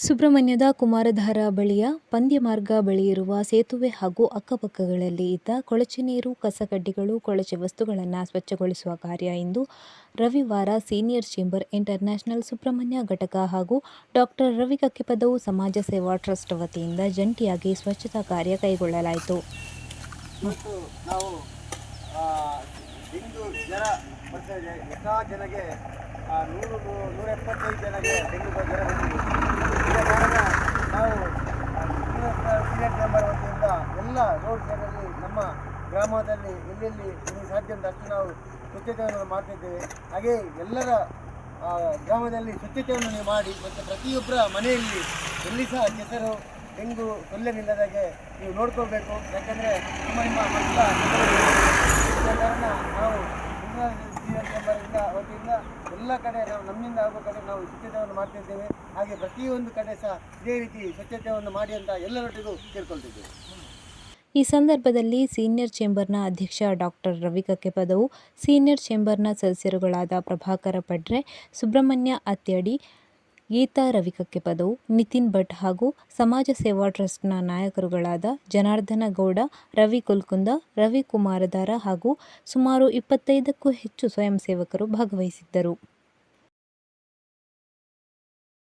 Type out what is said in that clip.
ಸುಬ್ರಹ್ಮಣ್ಯದ ಕುಮಾರಧಾರ ಬಳಿಯ ಪಂದ್ಯಮಾರ್ಗ ಬಳಿ ಇರುವ ಸೇತುವೆ ಹಾಗೂ ಅಕ್ಕಪಕ್ಕಗಳಲ್ಲಿ ಇದ್ದ ಕೊಳಚೆ ನೀರು, ಕಸಕಡ್ಡಿಗಳು, ಕೊಳಚೆ ವಸ್ತುಗಳನ್ನು ಸ್ವಚ್ಛಗೊಳಿಸುವ ಕಾರ್ಯ ಇಂದು ರವಿವಾರ ಸೀನಿಯರ್ ಚೇಂಬರ್ ಇಂಟರ್ನ್ಯಾಷನಲ್ ಸುಬ್ರಹ್ಮಣ್ಯ ಘಟಕ ಹಾಗೂ ಡಾಕ್ಟರ್ ರವಿ ಕಕ್ಕೆಪದವು ಸಮಾಜ ಸೇವಾ ಟ್ರಸ್ಟ್ ವತಿಯಿಂದ ಜಂಟಿಯಾಗಿ ಸ್ವಚ್ಛತಾ ಕಾರ್ಯ ಕೈಗೊಳ್ಳಲಾಯಿತು. ನೂರು ಎಪ್ಪತ್ತೈದು ಜನಗೆ ಡೆಂಗ್ಯೂ ಜ್ವರ ಬಂದಿದೆ ಇದರ ಕಾರಣ ನಾವು ಆ, ಸೀನಿಯರ್ ಸೀನಿಯರ್ ಚಾಂಬರ್ ವತಿಯಿಂದ ಎಲ್ಲ ರೋಡ್ ಸೈಡಲ್ಲಿ ನಮ್ಮ ಗ್ರಾಮದಲ್ಲಿ ಎಲ್ಲೆಲ್ಲಿ ಸಾಧ್ಯ ಅಂತ ಅಷ್ಟು ನಾವು ಸ್ವಚ್ಛತೆಯನ್ನು ಮಾಡ್ತಿದ್ದೇವೆ. ಹಾಗೆ ಎಲ್ಲರ ಗ್ರಾಮದಲ್ಲಿ ಸ್ವಚ್ಛತೆಯನ್ನು ನೀವು ಮಾಡಿ, ಮತ್ತು ಪ್ರತಿಯೊಬ್ಬರ ಮನೆಯಲ್ಲಿ ಎಲ್ಲಿ ಸಹ ಕೆಸರು, ಡೆಂಗು ಸೊಳ್ಳೆ ನಿಲ್ಲದಾಗೆ ನೀವು ನೋಡ್ಕೋಬೇಕು ಯಾಕಂದರೆ ನಮ್ಮ ನಿಮ್ಮ ಮಕ್ಕಳ ಕಾರಣ ನಾವು ಎಂಬರಿಂದ ವತಿಯಿಂದ ಎಲ್ಲ ಕಡೆ ನಾವು, ನಮ್ಮಿಂದ ಆಗೋ ಕಡೆ ನಾವು ಸ್ವಚ್ಛತೆಯನ್ನು ಮಾಡ್ತಿದ್ದೇವೆ. ಹಾಗೆ ಪ್ರತಿಯೊಂದು ಕಡೆ ಸಹ ಇದೇ ರೀತಿ ಸ್ವಚ್ಛತೆಯನ್ನು ಮಾಡಿ ಅಂತ ಎಲ್ಲರೊಟ್ಟಿಗೂ ಕೇಳ್ಕೊಳ್ತಿದ್ದೇವೆ. ಈ ಸಂದರ್ಭದಲ್ಲಿ ಸೀನಿಯರ್ ಚೇಂಬರ್ನ ಅಧ್ಯಕ್ಷ ಡಾಕ್ಟರ್ ರವಿಕಕ್ಕೆ ಕಕ್ಕೆಪದವು ಸೀನಿಯರ್ ಚೇಂಬರ್ನ ಸದಸ್ಯರುಗಳಾದ ಪ್ರಭಾಕರ ಪಡ್ರೆ, ಸುಬ್ರಹ್ಮಣ್ಯ ಅತ್ಯಡಿ, ಗೀತಾ ರವಿಕಕ್ಕೆ ಕಕ್ಕೆಪದವು, ನಿತಿನ್ ಭಟ್ ಹಾಗೂ ಸಮಾಜ ಸೇವಾ ಟ್ರಸ್ಟ್ನ ನಾಯಕರುಗಳಾದ ಜನಾರ್ದನ ಗೌಡ, ರವಿ ಕುಲ್ಕುಂದ, ರವಿ ಕುಮಾರಧಾರ ಹಾಗೂ ಸುಮಾರು ಇಪ್ಪತ್ತೈದಕ್ಕೂ ಹೆಚ್ಚು ಸ್ವಯಂ ಸೇವಕರು ಭಾಗವಹಿಸಿದ್ದರು.